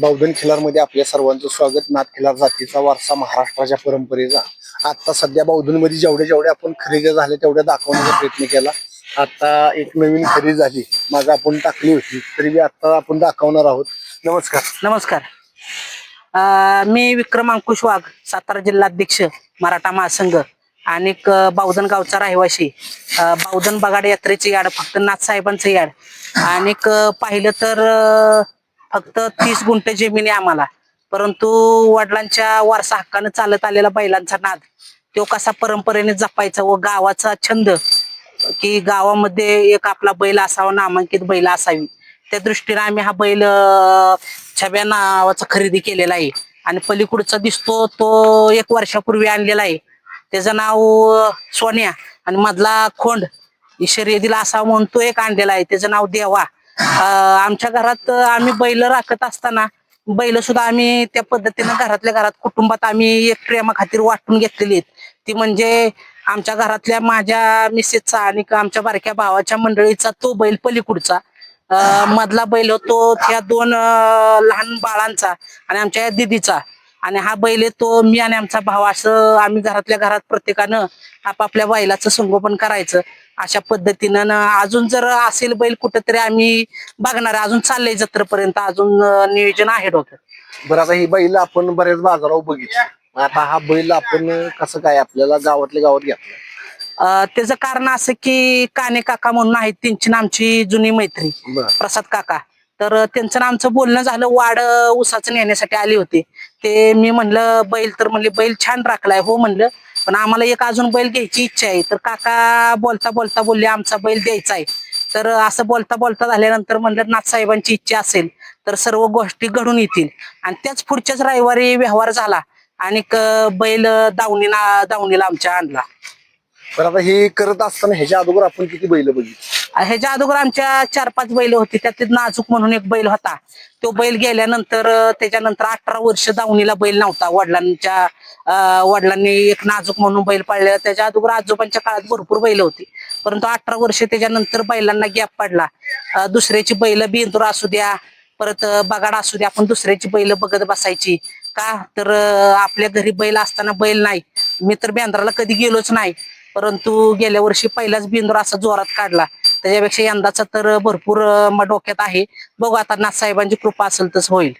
बावधन खिलारमध्ये आपल्या सर्वांचं स्वागत. नाथ खिलार जातीचा वारसा महाराष्ट्राच्या परंपरेचा. आता सध्या बावधनमध्ये जेवढे जेवढे आपण खरेदी झाले तेवढ्या दाखवण्याचा प्रयत्न केला. आता एक नवीन खरेदी झाली. मागं आपण टाकली होती तरी आता आपण दाखवणार आहोत. नमस्कार. नमस्कार. मी विक्रम अंकुश वाघ सातारा जिल्हाध्यक्ष मराठा महासंघ आणि बावधन गावचा रहिवासी बावधन बगाड यात्रेचे याड फक्त नाथसाहेबांचं याड. आणि पाहिलं तर फक्त तीस गुंठ जमीन आहे आम्हाला. परंतु वडिलांच्या वारसा हक्कानं चालत आलेला बैलांचा नाद तो कसा परंपरेने जपायचा व गावाचा छंद की गावामध्ये एक आपला बैल असावा नामांकित बैल असावी त्या दृष्टीने आम्ही हा बैल छब्या नावाचा खरेदी केलेला आहे. आणि पलीकडचा दिसतो तो एक वर्षापूर्वी आणलेला आहे. त्याचं नाव सोन्या. आणि मधला खोंड शर्यतीला असावा म्हणून तो एक आणलेला आहे. त्याचं नाव देवा. आमच्या घरात आम्ही बैल राखत असताना बैल सुद्धा आम्ही त्या पद्धतीनं घरातल्या घरात कुटुंबात आम्ही एक प्रेमा खातीर वाटून घेतलेली आहेत. ती म्हणजे आमच्या घरातल्या माझ्या मिसेसचा आणि आमच्या बारक्या भावाच्या मंडळीचा तो बैल पलीकडचा. मधला बैल होतो त्या दोन लहान बाळांचा आणि आमच्या या दिदीचा. आणि हा बैल येतो तो मी आणि आमचा भाव असं आम्ही घरातल्या घरात प्रत्येकानं आपापल्या बैलाचं संगोपन करायचं. अशा पद्धतीनं अजून जर असेल बैल कुठेतरी आम्ही बघणार आहे. अजून चाललंय जत्रेपर्यंत अजून नियोजन आहे डोक्यात. बरं आता ही बैल आपण बऱ्याच बाजारावर बघितली. आता हा बैल आपण कसं काय आपल्याला गावातल्या गावात घेतला? त्याचं कारण असं की काने काका म्हणून आहेत त्यांची आमची जुनी मैत्री प्रसाद काका. तर त्यांचं आमचं बोलणं झालं वाड अं, ऊसाचं नेण्यासाठी आले होते. ते मी म्हणलं बैल तर म्हणले बैल छान राखलाय हो म्हणलं. पण आम्हाला एक अजून बैल घ्यायची इच्छा आहे. तर काका बोलता बोलता बोलले आमचा बैल द्यायचा आहे. तर असं बोलता बोलता झाल्यानंतर म्हणलं नाथसाहेबांची इच्छा असेल तर सर्व गोष्टी घडून येतील. आणि त्याच पुढच्याच रविवारी व्यवहार झाला आणि बैल दावणीला दावणीला आमच्या आणला. बरं आता हे करत असताना ह्याच्या अगोदर आपण किती बैल बघितली? ह्याच्या अगोदर आमच्या चार पाच बैल होती. त्यात नाजूक म्हणून एक बैल होता. तो बैल गेल्यानंतर त्याच्यानंतर अठरा वर्ष दावणीला बैल नव्हता. वडिलांच्या वडिलांनी एक नाजूक म्हणून बैल पाळलेला. त्याच्या अगोदर आजोबांच्या काळात भरपूर बैल होती. परंतु अठरा वर्ष त्याच्यानंतर बैलांना गॅप पडला. दुसऱ्याची बैल बिंदूर असू द्या परत बगाड असू द्या आपण दुसऱ्याची बैल बघत बसायची. का? तर आपल्या घरी बैल असताना बैल नाही. मी तर बेंद्राला कधी गेलोच नाही. परंतु गेल्या वर्षी पहिलाच बिंदूर असा जोरात काढला. त्याच्यापेक्षा यंदाचा तर भरपूर डोक्यात आहे. बघू आता नाथसाहेबांची कृपा असेल तसं होईल.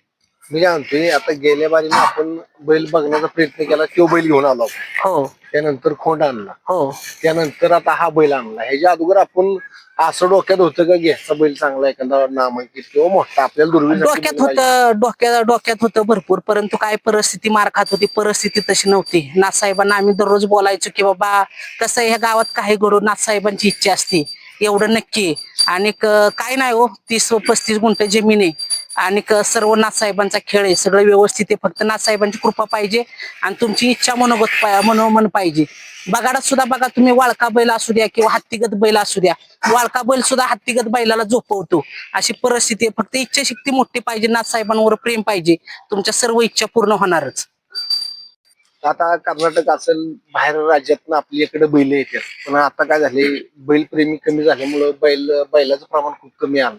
मी काय म्हणतोय आता गेल्या बारीने आपण बैल बघण्याचा प्रयत्न केला तो बैल घेऊन आलो आपण. हो. त्यानंतर खोंड आणला. हो. त्यानंतर आता हा बैल आणला. ह्याच्या अगोदर आपण असं डोक्यात होतं का घ्यायचा बैल चांगला एखादा नामांकित किंवा मोठा आपल्याला दुर्बीण डोक्यात होतं डोक्यात डोक्यात होतं भरपूर परंतु काय परिस्थिती मार खात होती परिस्थिती तशी नव्हती. नाथसाहेबांना आम्ही दररोज बोलायचो की बाबा कसं ह्या गावात काही घडू? नाथसाहेबांची इच्छा असते एवढं नक्की. आणि क- काय नाही हो तीस पस्तीस गुंठ जमीन आहे. आणि सर्व नाथसाहेबांचा खेळ आहे. सगळं व्यवस्थित आहे. फक्त नाथसाहेबांची कृपा पाहिजे आणि तुमची इच्छा मनोगत मनोमन पाहिजे. बगाडात सुद्धा बघा तुम्ही वाळका बैल असू द्या किंवा हत्तीगत बैल असू द्या. वाळका बैल सुद्धा हत्तीगत बैलाला झोपवतो. अशी परिस्थिती आहे. फक्त इच्छाशक्ती मोठी पाहिजे. नाथसाहेबांवर प्रेम पाहिजे. तुमच्या सर्व इच्छा पूर्ण होणारच. आता कर्नाटक असेल बाहेर राज्यातनं आपली इकडे बैल येतात. पण आता काय झाले? बैलप्रेमी कमी झाल्यामुळं बैल बैलाचं प्रमाण खूप कमी आलं.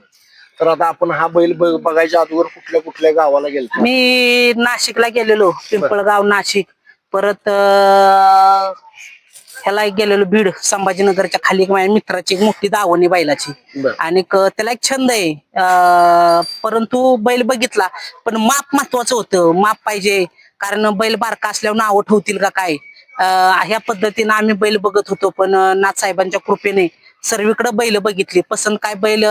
तर आता आपण हा बैल ब- बघायच्या अगोदर कुठल्या कुठल्या गावाला गेलो मी नाशिकला गेलेलो पिंपळगाव नाशिक. परत अं, ह्याला एक गेलेलो बीड संभाजीनगरच्या खाली एक माझ्या मित्राची एक मोठी दावणी बैलाची. बरं. आणि क- त्याला एक छंद आहे. अं, परंतु बैल बघितला पण माप महत्वाचं होतं. माप पाहिजे. कारण बैल बारका असल्यावर नावं ठेवतील का काय? अं, ह्या पद्धतीनं आम्ही बैल बघत होतो पण अं, नाथसाहेबांच्या कृपेने सर्वीकडे बैल बघितली. पसंत काय बैल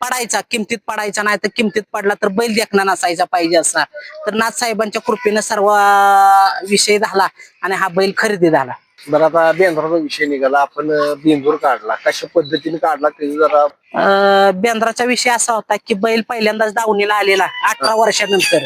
पडायचा किमतीत पडायचा नाही तर किमतीत पडला तर बैल देखना नसायचा पाहिजे असा तर नाथसाहेबांच्या कृपेने सर्व विषय झाला आणि हा बैल खरेदी झाला. बरं आता बेंद्राचा विषय निघाला. आपण बेंदूर काढला. कशा पद्धतीने काढला ते जरा? अं, बेंद्राचा विषय असा होता की बैल पहिल्यांदाच दावणीला आलेला अठरा वर्षानंतर.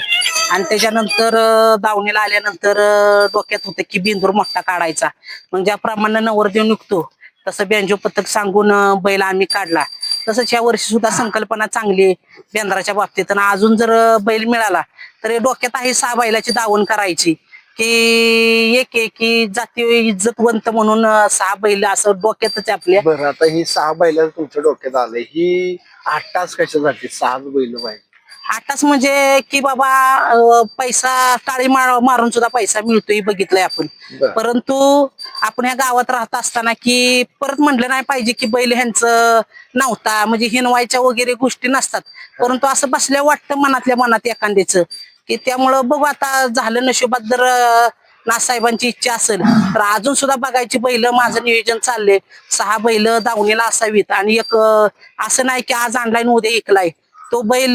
आणि त्याच्यानंतर अं, दावणीला आल्यानंतर अं, डोक्यात होतं की बिंदूर मोठा काढायचा. मग ज्याप्रमाणे नवरदेव निघतो तसं बेंजो पथक सांगून बैल आम्ही काढला. तसंच या वर्षी सुद्धा संकल्पना चांगली बेंद्राच्या बाबतीत. आणि अजून जर बैल मिळाला तर डोक्यात आहे सहा बैलाची दावण करायची. की एक की जाती इज्जतवंत म्हणून सहा बैल असं डोक्यातच आपल्या. बरं आता ही सहा बैल तुमच्या डोक्यात आले ही आठ तास कशासाठी सहा बैल पाहिजे? आताच म्हणजे की बाबा अं, पैसा टाळी मार- मारून सुद्धा पैसा मिळतोय बघितलंय आपण. बरं. परंतु आपण या गावात राहत असताना की परत म्हटलं नाही पाहिजे की बैल ह्यांचं नव्हता. म्हणजे हिनवायच्या वगैरे गोष्टी नसतात. परंतु असं बसल्या वाटतं मनातल्या मनात एखाद्याचं. की त्यामुळं बघू आता झालं नशिबात जर अं, नासाहेबांची इच्छा असेल तर अजून सुद्धा बघायची बैल माझं नियोजन चाललंय. सहा बैल दावणीला असावीत. आणि एक अं, असं नाही की आज आणलाय आणि उद्या ऐकलाय तो बैल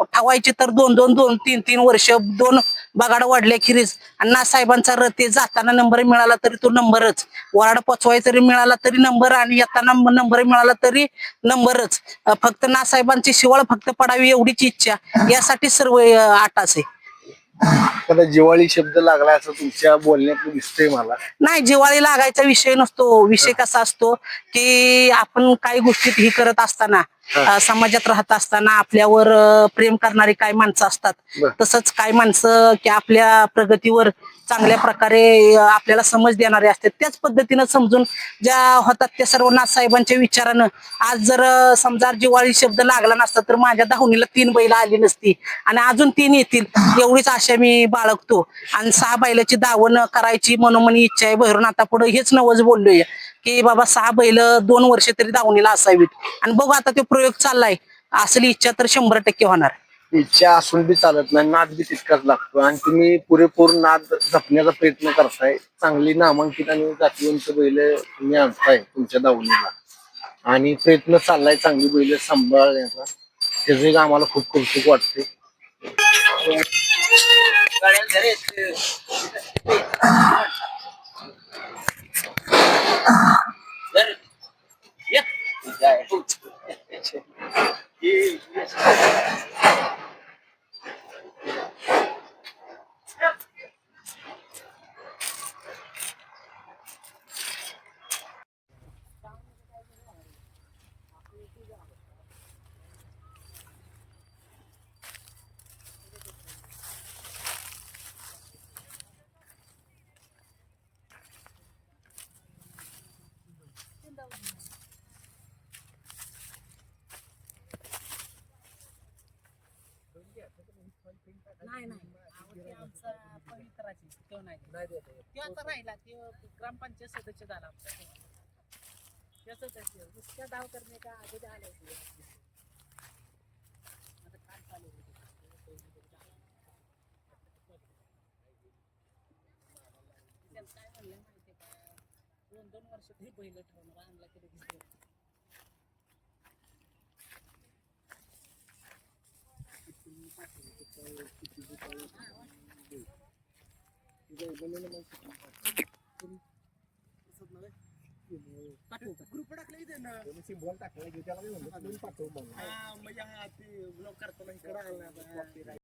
ठेवायची तर दोन दोन दोन तीन तीन वर्ष दोन बगाड वाढल्या खिरीज आणि नासाहेबांचा रथ आहे. जाताना नंबर मिळाला तरी तो नंबरच वराड पोचवाय तरी मिळाला तरी नंबर आणि येताना नंबर मिळाला तरी नंबरच फक्त नासाहेबांची शिवळ फक्त पडावी एवढीच इच्छा. यासाठी सर्व आटाच आहे. जिवाळी शब्द लागला असं तुमच्या बोलण्यात दिसतंय मला. नाही जिवाळी लागायचा विषय नसतो. विषय कसा असतो की आपण काही गोष्टीत ही करत असताना समाजात राहत असताना आपल्यावर प्रेम करणारी काही माणसं असतात. तसंच काही माणसं की आपल्या प्रगतीवर चांगल्या प्रकारे आपल्याला समज देणारे असतात. त्याच पद्धतीनं समजून ज्या होतात त्या सर्व नाथसाहेबांच्या विचारानं. आज जर समजा जिवाळी शब्द लागला नसता तर माझ्या दाहुनीला तीन बैल आली नसती. आणि अजून तीन येतील. एवढीच आशा मी बाळगतो. आणि सहा बैलाची दावण करायची मनोमनी इच्छा आहे. भरून आता पुढे हेच नवच बोललोय. की बाबा सहा बैल दोन वर्ष तरी दावणीला असावीत. आणि बघू आता तो प्रयोग चाललाय. असली इच्छा तर शंभर टक्के होणार. इच्छा असून बी चालत नाही. नाद बी तितकाच लागतो. आणि तुम्ही पुरेपूर नाद जपण्याचा प्रयत्न करताय. चांगली नामांकित आणि जातीवंत बैल तुम्ही आणताय तुमच्या दावणीला. आणि प्रयत्न चाललाय चांगली बैल सांभाळण्याचा. त्याचं एक आम्हाला खूप कौतुक वाटते Yeah. नाही नाही. आमचा पवित्राची तो नाही. तो आता राहिला तो ग्रामपंचायत सदस्य झाला आमचा. करणे का आधी आले आता काय चालू त्यात काय म्हणलं माहितीये का? दोन दोन वर्ष तरी पहिलं ठेवणार आणला तरी दिसलं पाठवू का? ग्रुप टाकला इथे ना सिम्बॉल टाकला त्याला हा, म्हणजे हा ते ब्लॉक करताना इकडं आला.